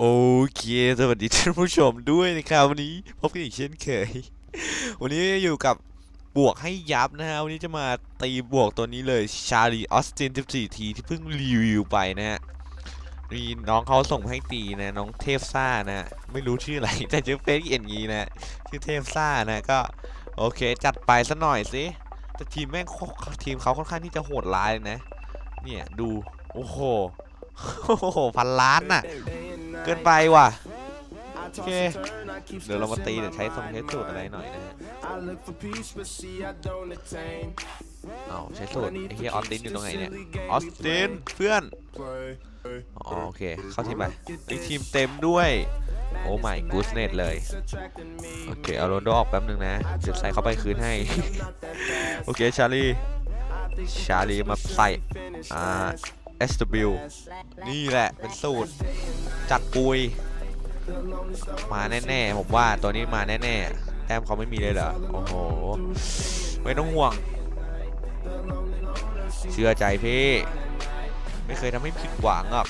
โอเค สวัสดีท่านผู้ชมด้วยนะครับวันนี้พบกันอีกเช่นเคย วันนี้อยู่กับบวกให้ยับนะฮะ วันนี้จะมาตีบวกตัวนี้เลยชาลีออสติน 14 ทีที่เพิ่งรีวิวไปนะฮะมีน้องเขาส่งให้ตีนะ น้องเทพซ่านะ ไม่รู้ชื่ออะไร แต่ชื่อเฟซเอ็นงี้นะ ชื่อเทพซ่านะก็ โอเค จัดไปซะหน่อยสิแต่ทีมแม่งทีมเขาค่อนข้างที่จะโหดร้ายเลยนะ เนี่ยดู โอ้โหโอ้โหพันล้านน่ะ เกินไปว่ะโอเค เดี๋ยวเรามาตีเดี๋ยวใช้ทรงใช้สูตรอะไรหน่อยนะฮะเอาใช้สูตรไอ้เฮียออสตินอยู่ตรงไหนเนี่ย ออสตินเพื่อนอ๋อโอเค เข้าทีมไปไอทีมเต็มด้วย โอ้ไม่กูสเน็ตเลย โอเค เอาโรนโดออกแป๊บนึงนะ เดี๋ยวใส่เข้าไปคืนให้ โอเค ชาลี ชาลีมาใส่ อ่า SW นี่แหละ เป็นสูตร จัดปุย มาแน่ๆผมว่าตัวนี้มาแน่ๆแต้มเขาไม่มีเลยเหรอโอ้โหไม่ต้องห่วง เชื่อใจพี่ ไม่เคยทำให้ผิดหวังหรอก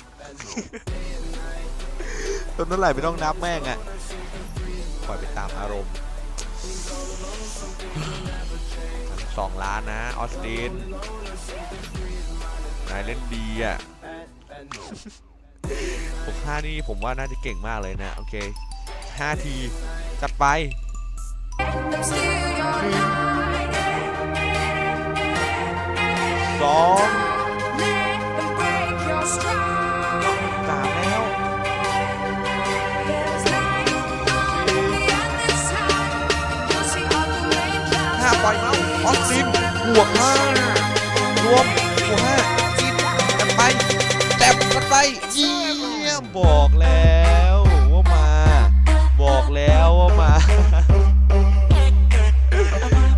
ต้นเท่าไหร่ไม่ต้องนับแม่งอะปล่อยไปตามอารมณ์สองล้านนะ ออสตินนายเล่นดีอะ ผมห้านี่ผมว่าน่าจะเก่งมากเลยนะ โอเคห้าทีจัดไปสองสามแล้วห้าปล่อยเมาส์ออสตินบวกห้ารวม เยี่ยมบอกแล้วว่ามา บอกแล้วว่ามา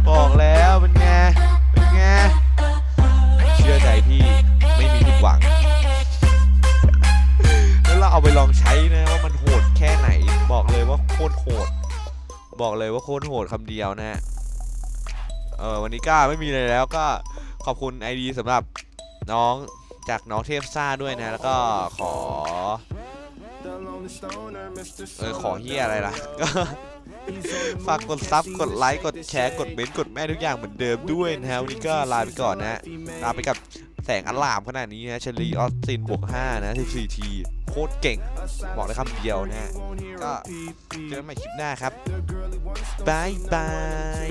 บอกแล้วเป็นไงเป็นไงเชื่อใจพี่ไม่มีผิดหวัง แล้วเราเอาไปลองใช้นะว่ามันโหดแค่ไหน บอกเลยว่าโคตรโหด บอกเลยว่าโคตรโหดคำเดียวนะฮะเออวันนี้ก็ไม่มีอะไรแล้วก็ขอบคุณไอดีสำหรับน้อง จากน้องเทพซ่าด้วยนะ แล้วก็ขอ เออ ขอเฮียอะไรล่ะ ก็ฝากกดซับ กดไลค์ กดแชร์ กดเมนต์ กดแม่ทุกอย่างเหมือนเดิมด้วยนะฮะ วันนี้ก็ลาไปก่อนนะ ลาไปกับแสงอลามขนาดนี้นะเชลีออสตินบวก5นะ 14 ที โคตรเก่ง บอกได้คำเดียวนะฮะก็เจอกันใหม่คลิปหน้าครับบายบาย